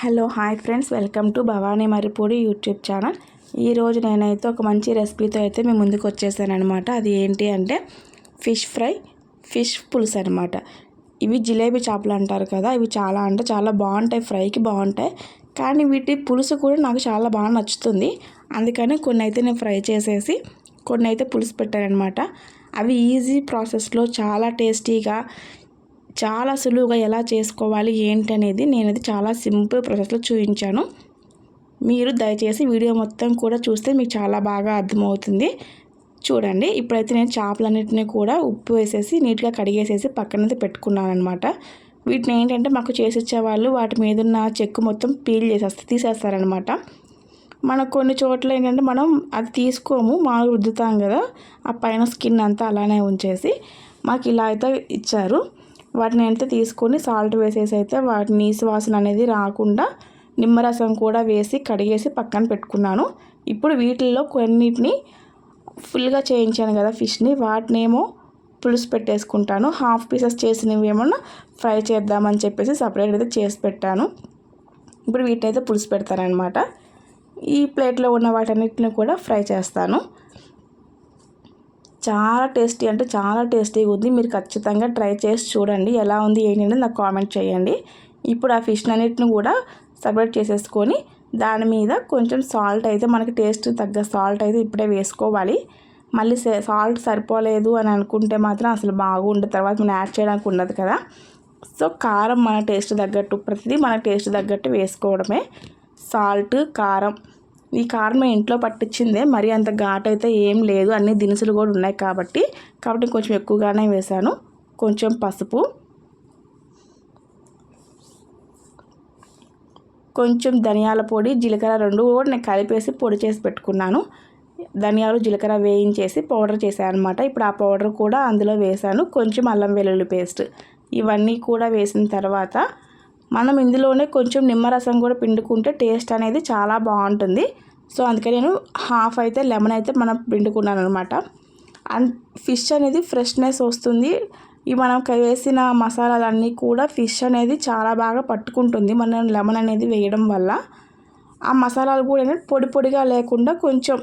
Hello hi friends. Welcome to Bhavani Maripudi YouTube channel. ఈరోజు నేనైతే ఒక మంచి రెసిపీతో అయితే మీ ముందుకు వచ్చేసాను అనమాట అది ఏంటి అంటే ఫిష్ ఫ్రై ఫిష్ పులుసు అనమాట ఇవి జిలేబీ చేపలు అంటారు కదా ఇవి చాలా అంటే చాలా బాగుంటాయి ఫ్రైకి బాగుంటాయి. కానీ వీటి పులుసు కూడా నాకు చాలా బాగా నచ్చుతుంది. అందుకని కొన్ని అయితే నేను ఫ్రై చేసేసి కొన్ని అయితే పులుసు పెట్టానమాట అవి ఈజీ ప్రాసెస్లో చాలా టేస్టీగా చాలా సులువుగా ఎలా చేసుకోవాలి ఏంటి అనేది నేను అది చాలా సింపుల్ ప్రాసెస్లో చూపించాను మీరు దయచేసి వీడియో మొత్తం కూడా చూస్తే మీకు చాలా బాగా అర్థమవుతుంది. చూడండి ఇప్పుడైతే నేను చేపలన్నింటినీ కూడా ఉప్పు వేసేసి నీట్గా కడిగేసేసి పక్కనైతే పెట్టుకున్నాను అనమాట వీటిని ఏంటంటే మాకు చేసిచ్చేవాళ్ళు వాటి మీద ఉన్న చెక్కు మొత్తం పీల్ చేసేస్తే తీసేస్తారనమాట మనకు కొన్ని చోట్ల ఏంటంటే మనం అది తీసుకోము మామూలు రుద్దుతాం కదా ఆ పైన స్కిన్ అంతా అలానే ఉంచేసి మాకు ఇలా అయితే ఇచ్చారు. వాటిని అయితే తీసుకొని సాల్ట్ వేసేసి అయితే వాటి నీసు వాసన అనేది రాకుండా నిమ్మరసం కూడా వేసి కడిగేసి పక్కన పెట్టుకున్నాను. ఇప్పుడు వీటిల్లో కొన్నిటిని ఫుల్గా చేయించాను కదా ఫిష్ని వాటినేమో పులుసు పెట్టేసుకుంటాను. హాఫ్ పీసెస్ చేసినవి ఏమన్నా ఫ్రై చేద్దామని చెప్పేసి సపరేట్ అయితే చేసి పెట్టాను. ఇప్పుడు వీటినైతే పులుసు పెడతానమాట ఈ ప్లేట్లో ఉన్న వాటన్నిటిని కూడా ఫ్రై చేస్తాను. చాలా టేస్టీ అంటే చాలా టేస్టీగా ఉంది. మీరు ఖచ్చితంగా ట్రై చేసి చూడండి. ఎలా ఉంది ఏంటంటే నాకు కామెంట్ చేయండి. ఇప్పుడు ఆ ఫిష్ అన్నిటిని కూడా సపరేట్ చేసేసుకొని దాని మీద కొంచెం సాల్ట్ అయితే మనకి టేస్ట్ తగ్గ సాల్ట్ అయితే ఇప్పుడే వేసుకోవాలి. మళ్ళీ సాల్ట్ సరిపోలేదు అని అనుకుంటే మాత్రం అసలు బాగుండదు. తర్వాత మనం యాడ్ చేయడానికి ఉండదు కదా. సో కారం మన టేస్ట్ తగ్గట్టు ప్రతిదీ మన టేస్ట్ తగ్గట్టు వేసుకోవడమే. సాల్ట్ కారం ఈ కారం ఇంట్లో పట్టించిందే. మరి అంత ఘాట్ అయితే ఏం లేదు. అన్ని దినుసులు కూడా ఉన్నాయి కాబట్టి. కాబట్టి కొంచెం ఎక్కువగానే వేసాను కొంచెం పసుపు. కొంచెం ధనియాల పొడి జీలకర్ర రెండు కూడా నేను కలిపేసి పొడి చేసి పెట్టుకున్నాను. ధనియాలు జీలకర్ర వేయించేసి పౌడర్ చేశాను అనమాట ఇప్పుడు ఆ పౌడర్ కూడా అందులో వేసాను కొంచెం అల్లం వెల్లుల్లి పేస్ట్. ఇవన్నీ కూడా వేసిన తర్వాత మనం ఇందులోనే కొంచెం నిమ్మరసం కూడా పిండుకుంటే టేస్ట్ అనేది చాలా బాగుంటుంది. సో అందుకే నేను హాఫ్ అయితే లెమన్ అయితే మనం పిండుకున్నాను అనమాట అండ్ ఫిష్ అనేది ఫ్రెష్నెస్ వస్తుంది. ఈ మనం వేసిన మసాలాలన్నీ కూడా ఫిష్ అనేది చాలా బాగా పట్టుకుంటుంది మనం లెమన్ అనేది వేయడం వల్ల. ఆ మసాలాలు కూడా పొడి పొడిగా లేకుండా కొంచెం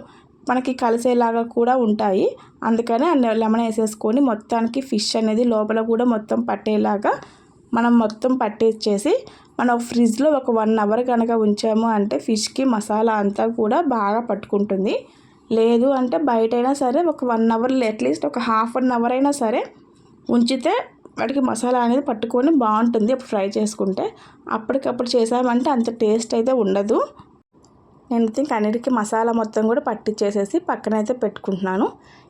మనకి కలిసేలాగా కూడా ఉంటాయి. అందుకని లెమన్ వేసేసుకొని మొత్తానికి ఫిష్ అనేది లోపల కూడా మొత్తం పట్టేలాగా మనం మొత్తం పట్టేసేసి మనం ఫ్రిడ్జ్లో ఒక వన్ అవర్ కనుక ఉంచాము అంటే ఫిష్కి మసాలా అంతా కూడా బాగా పట్టుకుంటుంది. లేదు అంటే బయటైనా సరే ఒక వన్ అవర్ అట్లీస్ట్ ఒక హాఫ్ అన్ అవర్ అయినా సరే ఉంచితే వాటికి మసాలా అనేది పట్టుకొని బాగుంటుంది అప్పుడు ఫ్రై చేసుకుంటే. అప్పటికప్పుడు చేసామంటే అంత టేస్ట్ అయితే ఉండదు. నేను థింక్ అన్నిటికీ మసాలా మొత్తం కూడా పట్టించేసేసి పక్కన అయితే పెట్టుకుంటున్నాను.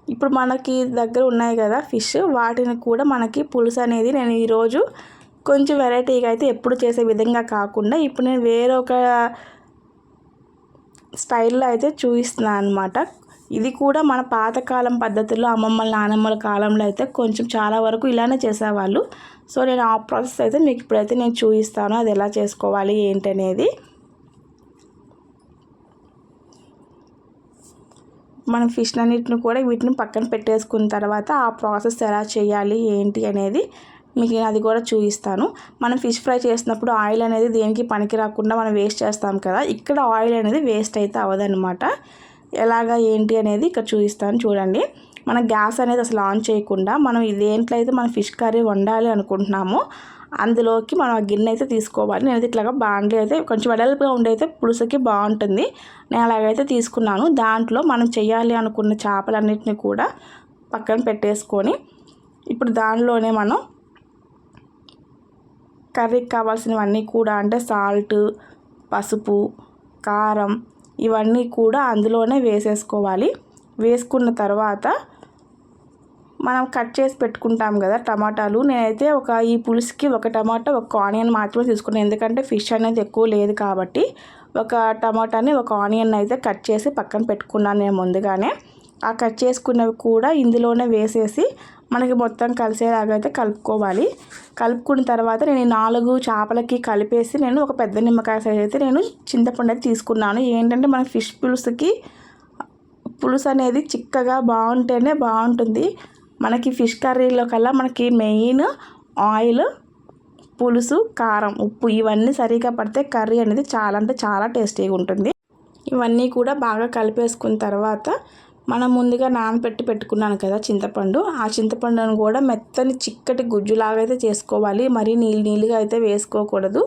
ఇప్పుడు మనకి దగ్గర ఉన్నాయి కదా ఫిష్ వాటిని కూడా మనకి పులుసు అనేది నేను ఈరోజు కొంచెం వెరైటీగా అయితే ఎప్పుడు చేసే విధంగా కాకుండా ఇప్పుడు నేను వేరొక స్టైల్లో అయితే చూపిస్తున్నాను అనమాట ఇది కూడా మన పాతకాలం పద్ధతుల్లో అమ్మమ్మల నానమ్మల కాలంలో అయితే కొంచెం చాలా వరకు ఇలానే చేసేవాళ్ళు. సో నేను ఆ ప్రాసెస్ అయితే మీకు ఇప్పుడైతే నేను చూపిస్తాను. అది ఎలా చేసుకోవాలి ఏంటనేది మనం ఫిష్ అన్నిటిని కూడా వీటిని పక్కన పెట్టేసుకున్న తర్వాత ఆ ప్రాసెస్ ఎలా చేయాలి ఏంటి అనేది మీకు అది కూడా చూపిస్తాను. మనం ఫిష్ ఫ్రై చేసినప్పుడు ఆయిల్ అనేది దేనికి పనికి రాకుండా మనం వేస్ట్ చేస్తాం కదా ఇక్కడ ఆయిల్ అనేది వేస్ట్ అయితే అవ్వదన్నమాట. ఎలాగా ఏంటి అనేది ఇక్కడ చూపిస్తాను చూడండి. మన గ్యాస్ అనేది అసలు ఆన్ చేయకుండా మనం దేంట్లో అయితే మనం ఫిష్ కర్రీ వండాలి అనుకుంటున్నామో అందులోకి మనం ఆ గిన్నె అయితే తీసుకోవాలి. నేను ఇట్లాగా బాండ్లీ అయితే కొంచెం వెడల్పుగా ఉండైతే పులుసుకి బాగుంటుంది. నేను అలాగైతే తీసుకున్నాను. దాంట్లో మనం చేయాలి అనుకున్న చేపలన్నింటినీ కూడా పక్కన పెట్టేసుకొని ఇప్పుడు దానిలోనే మనం కర్రీకి కావాల్సినవన్నీ కూడా అంటే సాల్ట్ పసుపు కారం ఇవన్నీ కూడా అందులోనే వేసేసుకోవాలి. వేసుకున్న తర్వాత మనం కట్ చేసి పెట్టుకుంటాం కదా టమాటాలు. నేనైతే ఒక ఈ పులుసుకి ఒక టమాటా ఒక ఆనియన్ మాత్రమే తీసుకున్నాను ఎందుకంటే ఫిష్ అనేది ఎక్కువ లేదు కాబట్టి ఒక టమాటాని ఒక ఆనియన్ అయితే కట్ చేసి పక్కన పెట్టుకున్నాను నేను ముందుగానే. ఆ కట్ చేసుకున్నవి కూడా ఇందులోనే వేసేసి మనకి మొత్తం కలిసేలాగా అయితే కలుపుకోవాలి. కలుపుకున్న తర్వాత నేను నాలుగు చేపలకి కలిపేసి నేను ఒక పెద్ద నిమ్మకాయ సైజ్ అయితే నేను చింతపండు అయితే తీసుకున్నాను. ఏంటంటే మన ఫిష్ పులుసుకి పులుసు అనేది చిక్కగా బాగుంటేనే బాగుంటుంది. మనకి ఫిష్ కర్రీలో కల్లా మనకి మెయిన్ ఆయిల్ పులుసు కారం ఉప్పు ఇవన్నీ సరిగా పడితే కర్రీ అనేది చాలా అంటే చాలా టేస్టీగా ఉంటుంది. ఇవన్నీ కూడా బాగా కలిపేసుకున్న తర్వాత మనం ముందుగా నానబెట్టి పెట్టుకున్నాను కదా చింతపండు. ఆ చింతపండును కూడా మెత్తని చిక్కటి గుజ్జులాగా అయితే చేసుకోవాలి. మరీ నీళ్ళు నీళ్ళుగా అయితే వేసుకోకూడదు.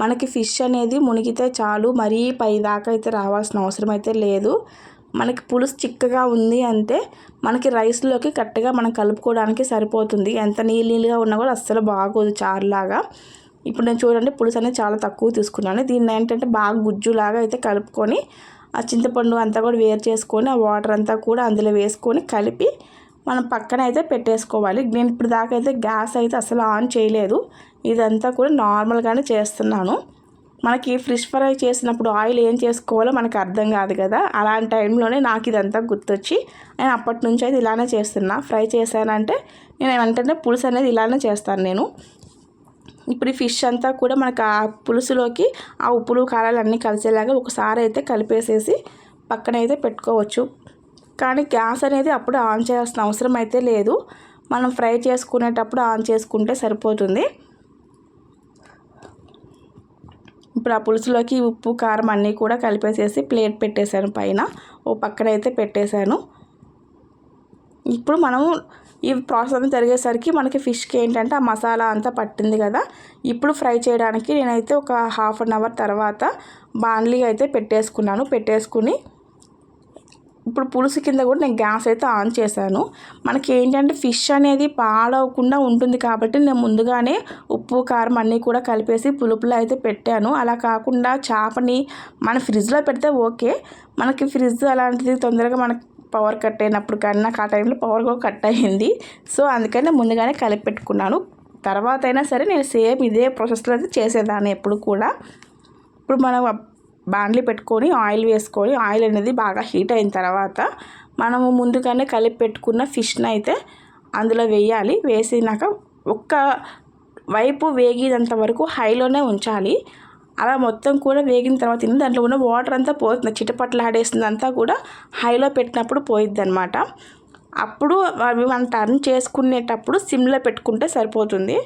మనకి ఫిష్ అనేది మునిగితే చాలు. మరీ పై దాకా అయితే రావాల్సిన అవసరం అయితే లేదు. మనకి పులుసు చిక్కగా ఉంది అంటే మనకి రైస్లోకి కరెక్ట్గా మనం కలుపుకోవడానికి సరిపోతుంది. ఎంత నీళ్ళు నీళ్ళుగా ఉన్నా కూడా అస్సలు బాగోదు చారులాగా. ఇప్పుడు నేను చూడండి పులుసు అనేది చాలా తక్కువ తీసుకున్నాను. దీన్ని ఏంటంటే బాగా గుజ్జులాగా అయితే కలుపుకొని ఆ చింతపండు అంతా కూడా వేరు చేసుకొని ఆ వాటర్ అంతా కూడా అందులో వేసుకొని కలిపి మనం పక్కన అయితే పెట్టేసుకోవాలి. నేను ఇప్పుడు దాకా అయితే గ్యాస్ అయితే అసలు ఆన్ చేయలేదు. ఇదంతా కూడా నార్మల్గానే చేస్తున్నాను. మనకి ఫిష్ ఫ్రై చేసినప్పుడు ఆయిల్ ఏం చేసుకోవాలో మనకు అర్థం కాదు కదా. అలాంటి టైంలోనే నాకు ఇదంతా గుర్తొచ్చి నేను అప్పటి నుంచి అయితే ఇలానే చేస్తున్నా. ఫ్రై చేశానంటే నేను వెంటనే పులుసు అనేది ఇలానే చేస్తాను నేను. ఇప్పుడు ఈ ఫిష్ అంతా కూడా మనకు ఆ పులుసులోకి ఆ ఉప్పులు కారాలు అన్నీ కలిసేలాగా ఒకసారి అయితే కలిపేసేసి పక్కన అయితే పెట్టుకోవచ్చు. కానీ గ్యాస్ అనేది అప్పుడు ఆన్ చేయాల్సిన అవసరం అయితే లేదు. మనం ఫ్రై చేసుకునేటప్పుడు ఆన్ చేసుకుంటే సరిపోతుంది. ఇప్పుడు ఆ పులుసులోకి ఉప్పు కారం అన్నీ కూడా కలిపేసేసి ప్లేట్ పెట్టేశాను పైన. ఓ పక్కన అయితే పెట్టేశాను. ఇప్పుడు మనము ఈ ప్రాసెస్ అంతా జరిగేసరికి మనకి ఫిష్కి ఏంటంటే ఆ మసాలా అంతా పట్టింది కదా. ఇప్పుడు ఫ్రై చేయడానికి నేనైతే ఒక హాఫ్ అన్ అవర్ తర్వాత బాండ్లీ అయితే పెట్టేసుకున్నాను. పెట్టేసుకుని ఇప్పుడు పులుసు కింద కూడా నేను గ్యాస్ అయితే ఆన్ చేశాను. మనకి ఏంటంటే ఫిష్ అనేది పాడవకుండా ఉంటుంది కాబట్టి నేను ముందుగానే ఉప్పు కారం అన్నీ కూడా కలిపేసి పులుపులో అయితే పెట్టాను. అలా కాకుండా చేపని మన ఫ్రిడ్జ్లో పెడితే ఓకే. మనకి ఫ్రిడ్జ్ అలాంటిది తొందరగా మనకి పవర్ కట్ అయినప్పుడు కానీ నాకు ఆ టైంలో పవర్ కూడా కట్ అయ్యింది. సో అందుకని ముందుగానే కలిపి పెట్టుకున్నాను. తర్వాత అయినా సరే నేను సేమ్ ఇదే ప్రాసెస్లో అయితే చేసేదాన్ని ఎప్పుడు కూడా. ఇప్పుడు మనం బాండ్లీ పెట్టుకొని ఆయిల్ వేసుకొని ఆయిల్ అనేది బాగా హీట్ అయిన తర్వాత మనము ముందుగానే కలిపి పెట్టుకున్న ఫిష్ని అయితే అందులో వేయాలి. వేసినాక ఒక్క వైపు వేగినంత వరకు హైలోనే ఉంచాలి. అలా మొత్తం కూడా వేగిన తర్వాత దాంట్లో ఉన్న వాటర్ అంతా పోతుంది. చిటపట్లాడేస్తుంది అంతా కూడా హైలో పెట్టినప్పుడు పోయిద్ది అనమాట అప్పుడు అవి మనం టర్న్ చేసుకునేటప్పుడు సిమ్లో పెట్టుకుంటే సరిపోతుంది.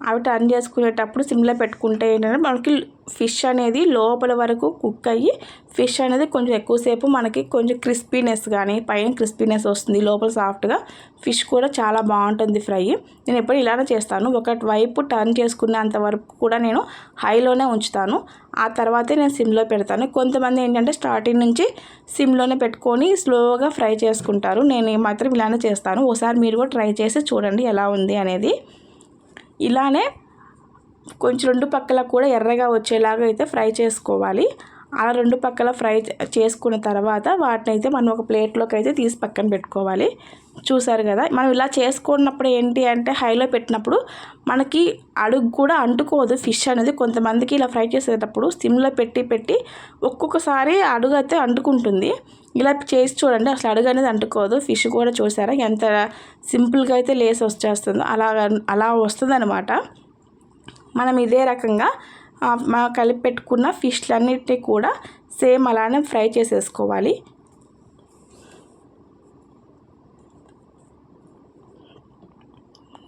అవి టర్న్ చేసుకునేటప్పుడు సిమ్లో పెట్టుకుంటే ఏంటంటే మనకి ఫిష్ అనేది లోపల వరకు కుక్ అయ్యి ఫిష్ అనేది కొంచెం ఎక్కువసేపు మనకి కొంచెం క్రిస్పీనెస్ కానీ పైన క్రిస్పీనెస్ వస్తుంది లోపల సాఫ్ట్గా ఫిష్ కూడా చాలా బాగుంటుంది ఫ్రై. నేను ఎప్పుడు ఇలానే చేస్తాను. ఒక వైపు టర్న్ చేసుకునేంత వరకు కూడా నేను హైలోనే ఉంచుతాను. ఆ తర్వాతే నేను సిమ్లో పెడతాను. కొంతమంది ఏంటంటే స్టార్టింగ్ నుంచి సిమ్లోనే పెట్టుకొని స్లోగా ఫ్రై చేసుకుంటారు. నేను మాత్రం ఇలానే చేస్తాను. ఒకసారి మీరు కూడా ట్రై చేసి చూడండి ఎలా ఉంది అనేది. ఇలానే కొంచెం రెండు పక్కల కూడా ఎర్రగా వచ్చేలాగా అయితే ఫ్రై చేసుకోవాలి. అలా రెండు పక్కల ఫ్రై చేసుకున్న తర్వాత వాటిని అయితే మనం ఒక ప్లేట్లోకి అయితే తీసి పక్కన పెట్టుకోవాలి. చూసారు కదా? మనం ఇలా చేసుకున్నప్పుడు ఏంటి అంటే హైలో పెట్టినప్పుడు మనకి అడుగు కూడా అంటుకోదు. ఫిష్ అనేది కొంతమందికి ఇలా ఫ్రై చేసేటప్పుడు సిమ్లో పెట్టి పెట్టి ఒక్కొక్కసారి అడుగు అయితే అంటుకుంటుంది. ఇలా చేసి చూడండి అసలు అడుగు అనేది అంటుకోదు. ఫిష్ కూడా చూసారా? ఎంత సింపుల్గా అయితే లేస్ వచ్చేస్తుందో అలా అలా వస్తుంది అనమాట మనం ఇదే రకంగా కలిపి పెట్టుకున్న ఫిష్లన్నిటినీ కూడా సేమ్ అలానే ఫ్రై చేసేసుకోవాలి.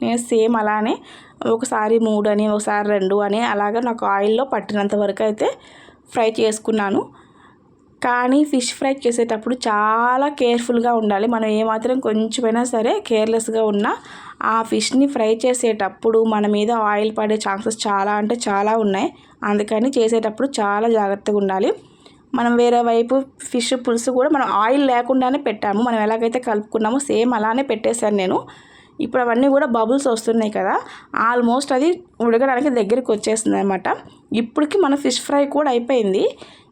నేను సేమ్ అలానే ఒకసారి మూడు అని ఒకసారి రెండు అని అలాగా నాకు ఆయిల్లో పట్టినంత వరకు అయితే ఫ్రై చేసుకున్నాను. కానీ ఫిష్ ఫ్రై చేసేటప్పుడు చాలా కేర్ఫుల్గా ఉండాలి. మనం ఏమాత్రం కొంచెమైనా సరే కేర్లెస్గా ఉన్నా ఆ ఫిష్ని ఫ్రై చేసేటప్పుడు మన మీద ఆయిల్ పడే ఛాన్సెస్ చాలా అంటే చాలా ఉన్నాయి. అందుకని చేసేటప్పుడు చాలా జాగ్రత్తగా ఉండాలి. మనం వేరే వైపు ఫిష్ పులుసు కూడా మనం ఆయిల్ లేకుండానే పెట్టాము. మనం ఎలాగైతే కలుపుకున్నామో సేమ్ అలానే పెట్టేశాను నేను. ఇప్పుడు అవన్నీ కూడా బబుల్స్ వస్తున్నాయి కదా ఆల్మోస్ట్ అది ఉడకడానికి దగ్గరికి వచ్చేస్తుంది అనమాట ఇప్పటికి మన ఫిష్ ఫ్రై కూడా అయిపోయింది.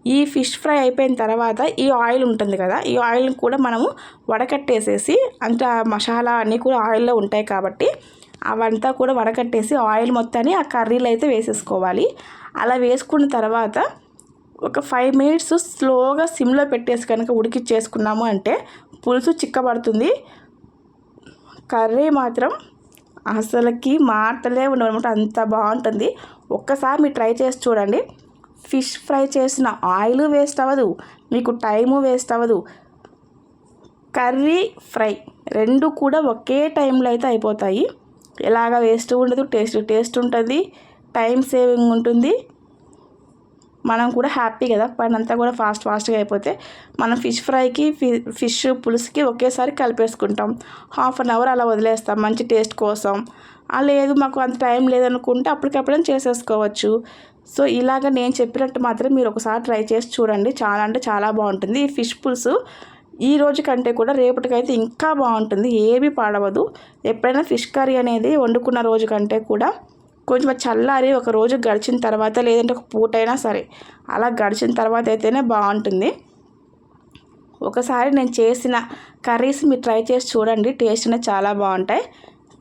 ఈ ఫిష్ ఫ్రై అయిపోయిన తర్వాత ఈ ఆయిల్ ఉంటుంది కదా ఈ ఆయిల్ని కూడా మనము వడకట్టేసేసి అంటే మసాలా అన్నీ కూడా ఆయిల్లో ఉంటాయి కాబట్టి అవంతా కూడా వడకట్టేసి ఆయిల్ మొత్తాన్ని ఆ కర్రీలో అయితే వేసేసుకోవాలి. అలా వేసుకున్న తర్వాత ఒక ఫైవ్ మినిట్స్ స్లోగా సిమ్లో పెట్టేసి కనుక ఉడికిచ్చేసుకున్నాము అంటే పులుసు చిక్కబడుతుంది. కర్రీ మాత్రం అసలుకి మాటలే ఉండవన్నమాట అంత బాగుంటుంది. ఒక్కసారి మీరు ట్రై చేసి చూడండి. ఫిష్ ఫ్రై చేసిన ఆయిల్ వేస్ట్ అవ్వదు మీకు టైము వేస్ట్ అవ్వదు. కర్రీ ఫ్రై రెండు కూడా ఒకే టైంలో అయితే అయిపోతాయి. ఎలాగ వేస్ట్ ఉండదు టేస్ట్ టేస్ట్ ఉంటుంది టైం సేవింగ్ ఉంటుంది. మనం కూడా హ్యాపీ కదా పని అంతా కూడా ఫాస్ట్ ఫాస్ట్గా అయిపోతే మనం ఫిష్ ఫ్రైకి ఫిష్ పులుసుకి ఒకేసారి కలిపేసుకుంటాం. హాఫ్ అన్ అవర్ అలా వదిలేస్తాం మంచి టేస్ట్ కోసం. లేదు మాకు అంత టైం లేదనుకుంటే అప్పటికప్పుడే చేసేసుకోవచ్చు. సో ఇలాగ నేను చెప్పినట్టు మాత్రం మీరు ఒకసారి ట్రై చేసి చూడండి. చాలా అంటే చాలా బాగుంటుంది. ఈ ఫిష్ పులుసు ఈ రోజు కంటే కూడా రేపటికైతే ఇంకా బాగుంటుంది. ఏమీ పాడవదు. ఎప్పుడైనా ఫిష్ కర్రీ అనేది వండుకున్న రోజు కంటే కూడా కొంచెం చల్లారి ఒక రోజు గడిచిన తర్వాత లేదంటే ఒక పూటైనా సరే అలా గడిచిన తర్వాత అయితేనే బాగుంటుంది. ఒకసారి నేను చేసిన కర్రీస్ మీరు ట్రై చేసి చూడండి. టేస్ట్ అనేది చాలా బాగుంటాయి.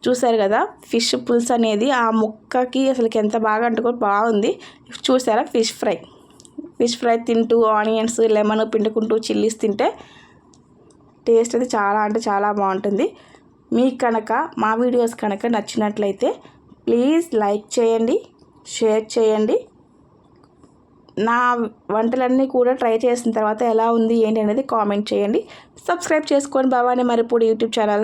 చూసారు కదా ఫిష్ పులుసు అనేది ఆ ముక్కకి అసలుకి ఎంత బాగా అంటుకో బాగుంది. చూసారా ఫిష్ ఫ్రై. ఫిష్ ఫ్రై తింటూ ఆనియన్స్ లెమన్ పిండుకుంటూ చిల్లీస్ తింటే టేస్ట్ అయితే చాలా అంటే చాలా బాగుంటుంది. మీకు కనుక మా వీడియోస్ కనుక నచ్చినట్లయితే ప్లీజ్ లైక్ చేయండి షేర్ చేయండి. నా వంటలన్నీ కూడా ట్రై చేసిన తర్వాత ఎలా ఉంది ఏంటి అనేది కామెంట్ చేయండి. సబ్స్క్రైబ్ చేసుకోండి భవానీ మరిప్పుడు యూట్యూబ్ ఛానల్.